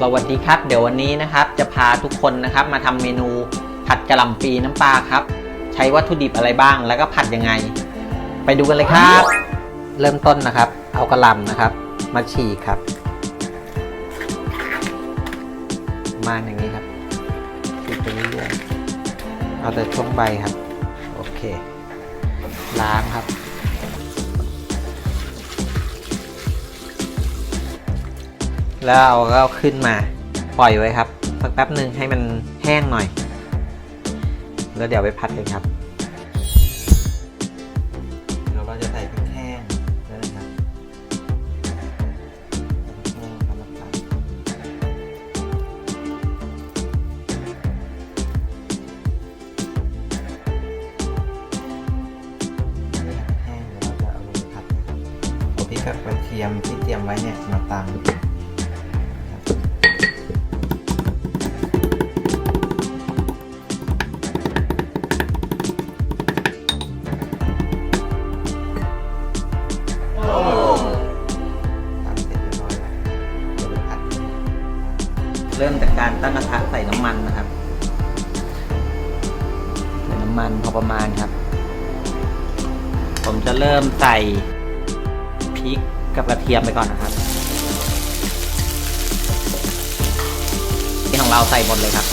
สวัสดีครับ เดี๋ยววันนี้นะครับจะพาทุกคนนะครับมาทำเมนูผัดกะหล่ำปีน้ำปลาครับ ใช้วัตถุดิบอะไรบ้างแล้วก็ผัดยังไง ไปดูกันเลยครับ เริ่มต้นนะครับ เอากะหล่ำนะครับ มาฉีกครับ มาอย่างนี้ครับฉีกไปเรื่อยๆเอาแต่ช่วงใบครับ โอเค ล้างครับ แล้วเราก็ขึ้นมาปล่อยไว้ครับสักแป๊บหนึ่งให้มันแห้งหน่อย แล้วเดี๋ยวไปผัดกันครับเราก็จะใส่พริกแห้งแล้วนะครับพริกแห้งครับเราผัดนะครับเอพริกกับกระเทียมที่เตรียมไว้เนี่ยมาตำ เริ่มจากการตั้งกระทะใส่น้ำมันนะครับใส่น้ำมันพอประมาณครับ ผมจะเริ่มใส่พริกกับกระเทียมไปก่อนนะครับที่ของเราใส่หมดเลยครับ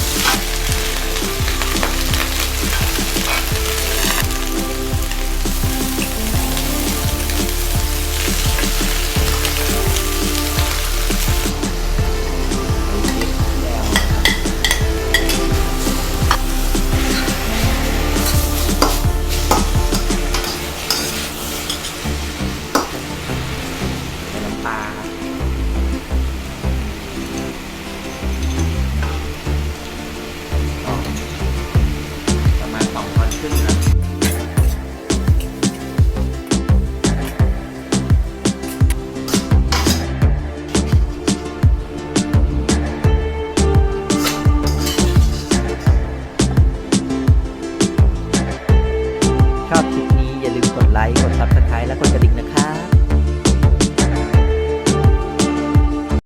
ปาประมาณสองท่อนขึ้นนะชอบคลิปนี้อย่าลืมกดไลค์ กดซับสไคร b e และกดกระดิ่ง